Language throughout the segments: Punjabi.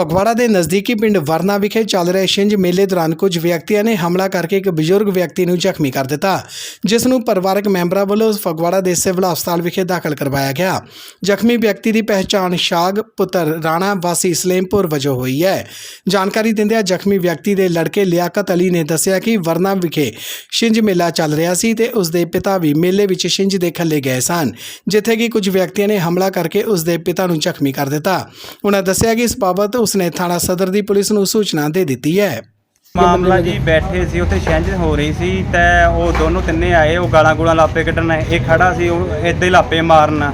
ਫਗਵਾੜਾ ਦੇ ਨਜ਼ਦੀਕੀ ਪਿੰਡ ਵਰਨਾ ਵਿਖੇ ਚੱਲ ਰਹੇ ਛਿੰਝ ਮੇਲੇ ਦੌਰਾਨ ਕੁਝ ਵਿਅਕਤੀਆਂ ਨੇ ਹਮਲਾ ਕਰਕੇ ਇੱਕ ਬਜ਼ੁਰਗ ਵਿਅਕਤੀ ਨੂੰ ਜ਼ਖਮੀ ਕਰ ਦਿੱਤਾ, ਜਿਸ ਨੂੰ ਪਰਿਵਾਰਕ ਮੈਂਬਰਾਂ ਵੱਲੋਂ ਫਗਵਾੜਾ ਦੇ ਸਿਵਲ ਹਸਪਤਾਲ ਵਿਖੇ ਦਾਖਲ ਕਰਵਾਇਆ ਗਿਆ। ਜ਼ਖਮੀ ਵਿਅਕਤੀ ਦੀ ਪਹਿਚਾਣ ਸ਼ਾਗ, ਪੁੱਤਰ ਰਾਣਾ ਵਾਸੀ ਸਲੇਮਪੁਰ ਵਜੋਂ ਹੋਈ ਹੈ। ਜਾਣਕਾਰੀ ਦਿੰਦਿਆਂ ਜ਼ਖਮੀ ਵਿਅਕਤੀ ਦੇ ਲੜਕੇ ਲਿਆਕਤ ਅਲੀ ਨੇ ਦੱਸਿਆ ਕਿ ਵਰਨਾ ਵਿਖੇ ਛਿੰਝ ਮੇਲਾ ਚੱਲ ਰਿਹਾ ਸੀ ਤੇ ਉਸ ਦੇ ਪਿਤਾ ਵੀ ਮੇਲੇ ਵਿੱਚ ਛਿੰਝ ਦੇ ਖੱਲੇ ਗਏ ਸਨ, ਜਿੱਥੇ ਕਿ ਕੁਝ ਵਿਅਕਤੀਆਂ ਨੇ ਹਮਲਾ ਕਰਕੇ ਉਸ ਦੇ ਪਿਤਾ ਨੂੰ ਜ਼ਖਮੀ ਕਰ ਦਿੱਤਾ। ਉਹਨਾਂ ਦੱਸਿਆ ਕਿ ਇਸ ਬਾਬਤ ਉਸ ਨੇ ਥਾਣਾ ਸਦਰ ਦੀ ਪੁਲਿਸ ਨੂੰ ਸੂਚਨਾ ਦੇ ਦਿੱਤੀ ਹੈ। ਮਾਮਲਾ ਜੀ ਬੈਠੇ ਸੀ ਉੱਥੇ ਛਿੰਝ ਹੋ ਰਹੀ ਸੀ ਤੇ ਉਹ ਦੋਨੋਂ ਤਿੰਨੇ ਆਏ ਉਹ ਗਾਲਾਂ ਗੂਲਾਂ ਲਾਪੇ ਕੱਢਣ ਇਹ ਖੜਾ ਸੀ ਉਹ ਏਦਾਂ ਹੀ ਲਾਪੇ ਮਾਰਨ।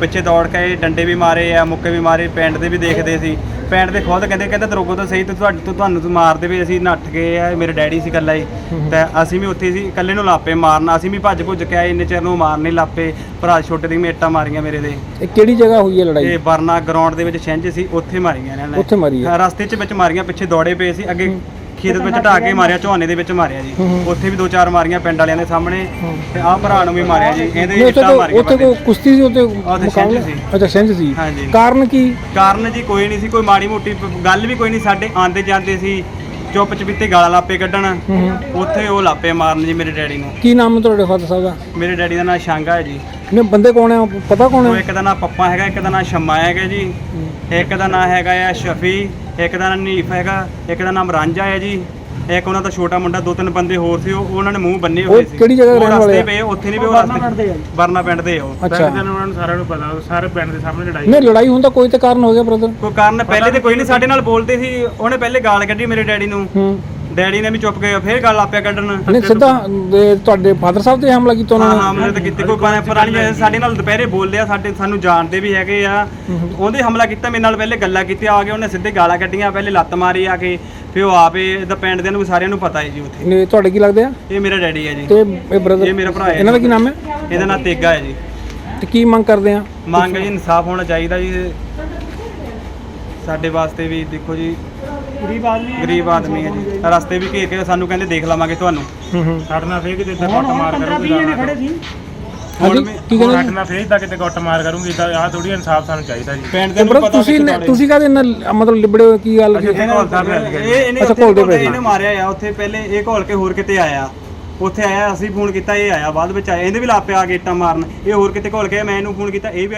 ਪਿੱਛੇ ਦੌੜ ਕੇ ਡੰਡੇ ਵੀ ਮਾਰੇ ਆ ਮੁੱਕੇ ਵੀ ਮਾਰੇ ਪਿੰਡ ਦੇ ਵੀ ਦੇਖਦੇ ਸੀ। ਪਿੰਡ ਦੇ ਖੁਦ ਕਹਿੰਦੇ ਕਹਿੰਦੇ ਤਰੋਗੋ ਤਾਂ ਸਹੀ ਤੇ ਤੁਹਾਡੇ ਤੋਂ ਤੁਹਾਨੂੰ ਤੂੰ ਮਾਰਦੇ ਵੀ ਅਸੀਂ ਨੱਠ ਗਏ ਆ ਮੇਰੇ ਡੈਡੀ ਸੀ ਇਕੱਲਾ ਹੀ। ਤੇ ਅਸੀਂ ਵੀ ਉੱਥੇ ਸੀ ਇਕੱਲੇ ਨੂੰ ਲਾਪੇ ਮਾਰਨਾ ਅਸੀਂ ਵੀ ਭੱਜ ਭੁੱਜ ਕੇ ਆਏ ਇੰਨੇ ਚਿਰ ਨੂੰ ਮਾਰਨੇ ਲਾਪੇ ਭਰਾ ਛੋਟੇ ਦੀ ਮੇਟਾਂ ਮਾਰੀਆਂ ਮੇਰੇ ਦੇ ਇਹ ਕਿਹੜੀ ਜਗ੍ਹਾ ਹੋਈ ਹੈ ਲੜਾਈ? ਇਹ ਬਰਨਾ ਗਰਾਊਂਡ ਦੇ ਵਿੱਚ ਛਿੰਝ ਸੀ ਉੱਥੇ ਮਾਰੀਆਂ ਇਹਨਾਂ ਨੇ। ਉੱਥੇ ਮਾਰੀ ਹੈ ਹਾਂ, ਰਸਤੇ 'ਚ ਵਿੱਚ ਮਾਰੀਆਂ ਪਿੱਛੇ ਦੌੜੇ ਪਏ ਸੀ ਅੱਗੇ ਖੇਤ ਵਿੱਚ ਢਾ ਕੇ ਮਾਰਿਆ ਝੋਨੇ ਦੇ ਵਿੱਚ ਮਾਰਿਆ ਜੀ। ਉੱਥੇ ਵੀ ਦੋ ਚਾਰ ਮਾਰੀਆਂ ਪਿੰਡ ਵਾਲਿਆਂ ਦੇ ਸਾਹਮਣੇ ਤੇ ਆਹ ਭਰਾ ਨੂੰ ਵੀ ਮਾਰਿਆ ਜੀ। ਇਹਦੇ ਇੱਟਾਂ ਕੋਈ ਮਾਰੀਆਂ ਉੱਥੇ ਕੋਈ ਕੁਸ਼ਤੀ ਸੀ ਉੱਥੇ ਮੁਕਾਬਲਾ ਸੀ। ਅੱਛਾ ਛਿੰਝ ਸੀ। ਕਾਰਨ ਕੀ? ਕਾਰਨ ਜੀ ਕੋਈ ਨਹੀਂ ਸੀ ਕੋਈ ਮਾੜੀ ਮੋਟੀ ਗੱਲ ਵੀ ਕੋਈ ਨਹੀਂ ਸਾਡੇ ਆਂਦੇ ਜਾਂਦੇ ਸੀ। ਚੁੱਪ ਚਪੀਤੇ ਗਾਲਾਂ ਲਾਪੇ ਕੱਢਣ ਉੱਥੇ ਉਹ ਲਾਪੇ ਮਾਰਨ ਜੀ ਮੇਰੇ ਡੈਡੀ ਨੂੰ। ਕੀ ਨਾਮ ਹੈ ਤੁਹਾਡੇ ਫਾਦਰ ਸਾਹਿਬ ਦਾ? ਮੇਰੇ ਡੈਡੀ ਦਾ ਨਾਮ ਸ਼ਾਂਗਾ ਹੈ ਜੀ। ਨੇ ਬੰਦੇ ਕੌਣ ਹੈ? ਪਤਾ ਕੌਣ ਉਹ ਹੈ ਇੱਕ ਦਾ ਨਾਮ ਪੱਪਾ ਹੈਗਾ ਇੱਕ ਦਾ ਨਾਮ ਸ਼ਮਾ ਹੈਗਾ ਜੀ। ਇੱਕ ਦਾ ਨਾਮ ਹੈਗਾ ਆ ਸ਼ਫੀ ਇੱਕ ਦਾ ਨਾਮ ਨੀਫ ਹੈਗਾ ਇੱਕ ਦਾ ਨਾਮ ਰਾਂਝਾ ਹੈ ਜੀ। ਇੱਕ ਉਹਨਾਂ ਦਾ ਛੋਟਾ ਮੁੰਡਾ ਦੋ ਤਿੰਨ ਬੰਦੇ ਹੋਰ ਸੀ ਉਹ ਉਹਨਾਂ ਨੇ ਮੂੰਹ ਬੰਨੇ ਹੋਏ ਸੀ। ਕਿਹੜੀ ਜਗ੍ਹਾ ਉਹ ਰਹਿਣ ਵਾਲੇ? ਪਏ ਉੱਥੇ ਨਹੀਂ ਵੀ ਉਹ ਰਸਤੇ ਬਰਨਾ ਪਿੰਡ ਦੇ ਉਹ। ਅੱਛਾ। ਉਹਨਾਂ ਨੂੰ ਸਾਰਿਆਂ ਨੂੰ ਪਤਾ ਸਾਰੇ ਪਿੰਡ ਦੇ ਸਾਹਮਣੇ ਲੜਾਈ ਨਹੀਂ ਲੜਾਈ ਹੁੰਦਾ ਕੋਈ ਤਾਂ ਕਾਰਨ ਹੋ ਗਿਆ ਬ੍ਰਦਰ ਕੋਈ ਕਾਰਨ ਪਹਿਲੇ ਤੇ ਕੋਈ ਨਹੀਂ ਸਾਡੇ ਨਾਲ ਬੋਲਦੇ ਸੀ ਉਹਨੇ ਪਹਿਲੇ ਗਾਲ ਕੱਢੀ ਮੇਰੇ ਡੈਡੀ ਨੂੰ। ਹੂੰ। ਡੈਡੀ ਨੇ ਵੀ ਚੁੱਪ ਕੇ ਫੇਰ ਗੱਲ ਆਪਿਆ ਕੱਢਣ। ਨਹੀਂ ਸਿੱਧਾ ਤੁਹਾਡੇ ਫਾਦਰ ਸਾਹਿਬ ਤੇ ਹਮਲਾ ਕੀਤਾ ਉਹਨਾਂ ਹਾਂ ਨੇ? ਹਾਂ ਮੈਨੂੰ ਤਾਂ ਕੀਤੀ ਕੋਈ ਪਰ- ਪੁਰਾਣੀ ਹੈ, ਸਾਡੇ ਨਾਲ ਦੁਪਹਿਰੇ ਬੋਲਦੇ ਆ ਸਾਡੇ ਸਾਨੂੰ ਜਾਣਦੇ ਵੀ ਹੈਗੇ ਆ। ਉਹਦੇ ਹਮਲਾ ਕੀਤਾ ਮੇਰੇ ਨਾਲ ਪਹਿਲੇ ਗੱਲਾਂ ਕੀਤੀਆਂ ਆ ਕੇ ਉਹਨੇ ਸਿੱਧੇ ਗਾਲਾਂ ਕੱਢੀਆਂ ਪਹਿਲੇ ਲੱਤ ਮਾਰੀ ਆ ਕੇ ਫਿਰ ਉਹ ਆਪੇ ਇਹਦਾ ਪਿੰਡ ਦੇ ਨੂੰ ਸਾਰਿਆਂ ਨੂੰ ਪਤਾ ਹੈ ਜੀ ਉੱਥੇ। ਨੇ ਤੁਹਾਡੇ ਕੀ ਲੱਗਦੇ ਆ? ਇਹ ਮੇਰਾ ਡੈਡੀ ਹੈ ਜੀ। ਤੇ ਇਹ ਬ੍ਰਦਰ ਇਹ ਮੇਰਾ ਭਰਾ ਹੈ ਇਹਨਾਂ ਦਾ ਕੀ ਨਾਮ ਹੈ? ਇਹਦਾ ਨਾਂ ਤੇਗਾ ਹੈ ਜੀ। ਤੇ ਕੀ ਮੰਗ ਕਰਦੇ ਆ? ਮੰਗ ਹੈ ਜੀ ਇਨਸਾਫ ਹੋਣਾ ਚਾਹੀਦਾ ਜੀ। ਸਾਡੇ ਵਾਸਤੇ ਵੀ ਦੇਖੋ ਜੀ ਗਰੀਬ ਆਦਮੀ ਗਰੀਬ ਆਦਮੀ ਹੈ ਜੀ। ਰਸਤੇ ਵੀ ਘੇਰ ਕੇ ਸਾਨੂੰ ਕਹਿੰਦੇ ਦੇਖ ਲਵਾਂਗੇ ਤੁਹਾਨੂੰ। ਹੂੰ ਹੂੰ। ਸਾਡੇ ਨਾਲ ਫੇਰ ਕਿਤੇ ਇੱਦਾਂ ਗੁੱਟ ਮਾਰ ਕਰੂਗੀ ਖੜੇ ਸੀ। ਹਾਂਜੀ ਕੀ ਕਹਿੰਦੇ ਸਾਡੇ ਨਾਲ ਫੇਰ ਇੱਦਾਂ ਕਿਤੇ ਗੁੱਟ ਮਾਰ ਕਰੂਗੀ ਤਾਂ ਆਹ ਥੋੜੀ ਇਨਸਾਫ ਸਾਨੂੰ ਚਾਹੀਦਾ ਜੀ। ਪਿੰਡ ਦੇ ਤੇ ਨੂੰ ਬ੍ਰਦਰ ਪਤਾ ਤੁਸੀਂ ਤੁਸੀਂ ਕਾਹਦੇ ਨਾਲ ਮਤਲਬ ਲਿਬੜੇ ਕੀ ਗੱਲ ਕੀ ਇਹ ਇਹਨੇ ਅੱਛਾ, ਉੱਥੇ ਘੋਲਦੇ ਘੋਲਦੇ ਪਏ ਸੀ। ਇਹਨੇ ਮਾਰਿਆ ਆ। ਉੱਥੇ ਪਹਿਲੇ ਇਹ ਘੋਲ ਕੇ ਹੋਰ ਕਿਤੇ ਆਇਆ। ਉੱਥੇ ਆਇਆ ਅਸੀਂ ਫੋਨ ਕੀਤਾ ਇਹ ਆਇਆ। ਬਾਅਦ ਵਿੱਚ ਆਇਆ। ਇਹਦੇ ਵੀ ਲਾਪੇ ਆ ਕੇ ਇੱਟਾਂ ਮਾਰਨ। ਇਹ ਹੋਰ ਕਿਤੇ ਘੋਲ ਕੇ ਆਇਆ, ਮੈਂ ਇਹਨੂੰ ਫੋਨ ਕੀਤਾ ਇਹ ਵੀ